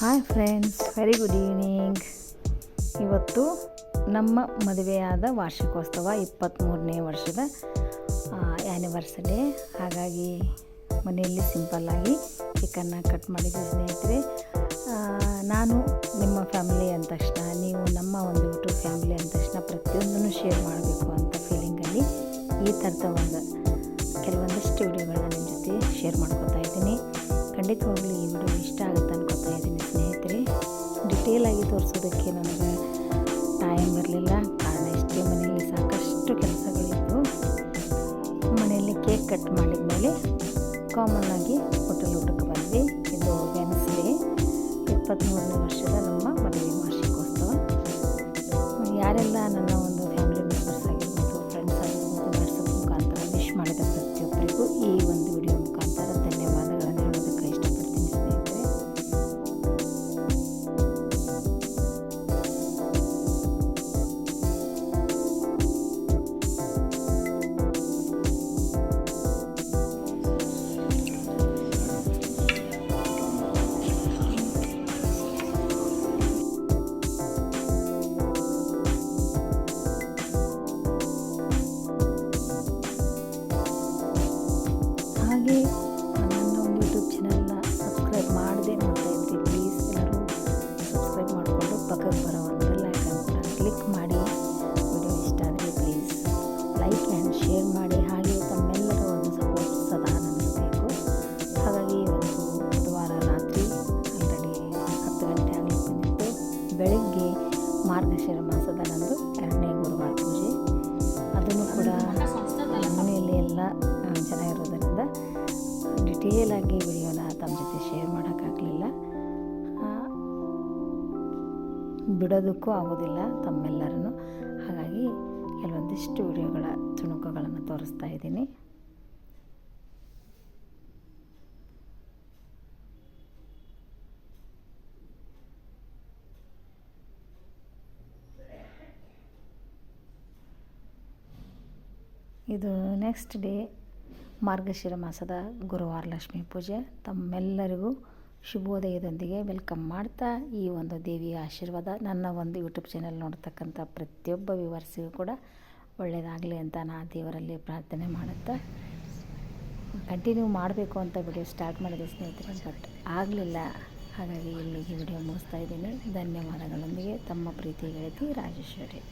Hi friends very good evening ಇವತ್ತು ನಮ್ಮ ಮದುವೆಯಾದ ವಾರ್ಷಿಕೋತ್ಸವ ಇಪ್ಪತ್ತ್ಮೂರನೇ ವರ್ಷದ ಆ್ಯನಿವರ್ಸರಿ ಹಾಗಾಗಿ ಮನೆಯಲ್ಲಿ ಸಿಂಪಲ್ಲಾಗಿ ಚಿಕನ್ನ ಕಟ್ ಮಾಡಿದ್ವಿ ಸ್ನೇಹಿತರೆ. ನಾನು ನಿಮ್ಮ ಫ್ಯಾಮಿಲಿ ಅಂದ ತಕ್ಷಣ ನೀವು ನಮ್ಮ ಒಂದು ಯೂಟ್ಯೂಬ್ ಫ್ಯಾಮಿಲಿ ಅಂದ ತಕ್ಷಣ ಪ್ರತಿಯೊಂದನ್ನು ಶೇರ್ ಮಾಡಬೇಕು ಅಂತ ಫೀಲಿಂಗಲ್ಲಿ ಈ ಥರದ ಒಂದು, ಕೆಲವೊಂದಷ್ಟು ವಿಡಿಯೋಗಳನ್ನ ನಿಮ್ಮ ಜೊತೆ ಶೇರ್ ಮಾಡ್ಕೊತಾ ಇದ್ದೀನಿ. ಖಂಡಿತವಾಗ್ಲೂ ಈ ವಿಡಿಯೋ ಇಷ್ಟ ಆಗುತ್ತೆ ಅನ್ಕೋತಾ ಇದ್ದೀನಿ ಸ್ನೇಹಿತರೆ. ಡಿಟೇಲಾಗಿ ತೋರಿಸೋದಕ್ಕೆ ನನಗೆ ಟೈಮ್ ಇರಲಿಲ್ಲ ಕಾರಣ ಇಷ್ಟೇ, ಮನೆಯಲ್ಲಿ ಸಾಕಷ್ಟು ಕೆಲಸಗಳಿತ್ತು ಮನೆಯಲ್ಲಿ ಕೇಕ್ ಕಟ್ ಮಾಡಿದ ಮೇಲೆ ಕಾಮನ್ ಆಗಿ ಹೋಟೆಲ್ ಊಟಕ್ಕೆ ಬಂದ್ವಿ. ಇದು ವೆನ್ಸ್ಡೇ ಇಪ್ಪತ್ತ್ಮೂರನೇ ವರ್ಷದ ನಮ್ಮ ಮದುವೆ ವಾರ್ಷಿಕೋತ್ಸವ ಹಾಗೆ ನನ್ನ ಒಂದು ಯೂಟ್ಯೂಬ್ ಚಾನಲ್ನ ಸಬ್ಸ್ಕ್ರೈಬ್ ಮಾಡದೆ ನೋಡ್ತಾ ಇದ್ರಿ ಪ್ಲೀಸ್ ಎಲ್ಲರೂ ಸಬ್ಸ್ಕ್ರೈಬ್ ಮಾಡಿಕೊಂಡು ಪಕ್ಕಕ್ಕೆ ಬರೋ ಒಂದು ಲೈಕ್ ಅಂತ ಕ್ಲಿಕ್ ಮಾಡಿ. ವಿಡಿಯೋ ಇಷ್ಟ ಆದರೆ ಪ್ಲೀಸ್ ಲೈಕ್ ಆ್ಯಂಡ್ ಶೇರ್ ಮಾಡಿ. ಹಾಗೆ ತಮ್ಮೆಲ್ಲರೂ ಒಂದು ಸಪೋರ್ಟ್ ಸದಾ ನನಗೆ ಹಾಗಾಗಿ ಒಂದು ಬುಧವಾರ ರಾತ್ರಿ ಆಲ್ರೆಡಿ ಹತ್ತು ಗಂಟೆ ಆಗಲಿ ಬಂದಿತ್ತು. ಬೆಳಗ್ಗೆ ಮಾರ್ಗಶಿರ ಮಾಸದ ನಂದು ಎರಡನೇ ಗುರುವಾರ ಪೂಜೆ. ಅದನ್ನು ಕೂಡ ಎಲ್ಲ ಚೆನ್ನಾಗಿರೋದರಿಂದ ಡಿಟೇಲಾಗಿ ವಿಡಿಯೋನ ತಮ್ಮ ಜೊತೆ ಶೇರ್ ಮಾಡೋಕ್ಕಾಗಲಿಲ್ಲ. ಬಿಡೋದಕ್ಕೂ ಆಗೋದಿಲ್ಲ ತಮ್ಮೆಲ್ಲರೂ ಹಾಗಾಗಿ ಕೆಲವೊಂದಿಷ್ಟು ವಿಡಿಯೋಗಳ ತುಣುಕುಗಳನ್ನು ತೋರಿಸ್ತಾ ಇದ್ದೀನಿ. ಇದು ನೆಕ್ಸ್ಟ್ ಡೇ ಮಾರ್ಗಶಿರ ಮಾಸದ ಗುರುವಾರ ಲಕ್ಷ್ಮೀ ಪೂಜೆ. ತಮ್ಮೆಲ್ಲರಿಗೂ ಶುಭೋದಯದೊಂದಿಗೆ ವೆಲ್ಕಮ್ ಮಾಡ್ತಾ ಈ ಒಂದು ದೇವಿಯ ಆಶೀರ್ವಾದ. ನನ್ನ ಒಂದು ಯೂಟ್ಯೂಬ್ ಚಾನೆಲ್ ನೋಡ್ತಕ್ಕಂಥ ಪ್ರತಿಯೊಬ್ಬ ವಿವರ್ಸಿಗೂ ಕೂಡ ಒಳ್ಳೆಯದಾಗಲಿ ಅಂತ ನಾ ದೇವರಲ್ಲಿ ಪ್ರಾರ್ಥನೆ ಮಾಡುತ್ತಾ. ಕಂಟಿನ್ಯೂ ಮಾಡಬೇಕು ಅಂತ ವಿಡಿಯೋ ಸ್ಟಾರ್ಟ್ ಮಾಡಿದೆ ಸ್ನೇಹಿತರೆ ಬಟ್ ಆಗಲಿಲ್ಲ. ಹಾಗಾಗಿ ಇಲ್ಲಿಗೆ ವಿಡಿಯೋ ಮುಗಿಸ್ತಾ ಇದ್ದೀನಿ. ಧನ್ಯವಾದಗಳೊಂದಿಗೆ ತಮ್ಮ ಪ್ರೀತಿ ಗೆಳತಿ ರಾಜೇಶ್ವರಿ.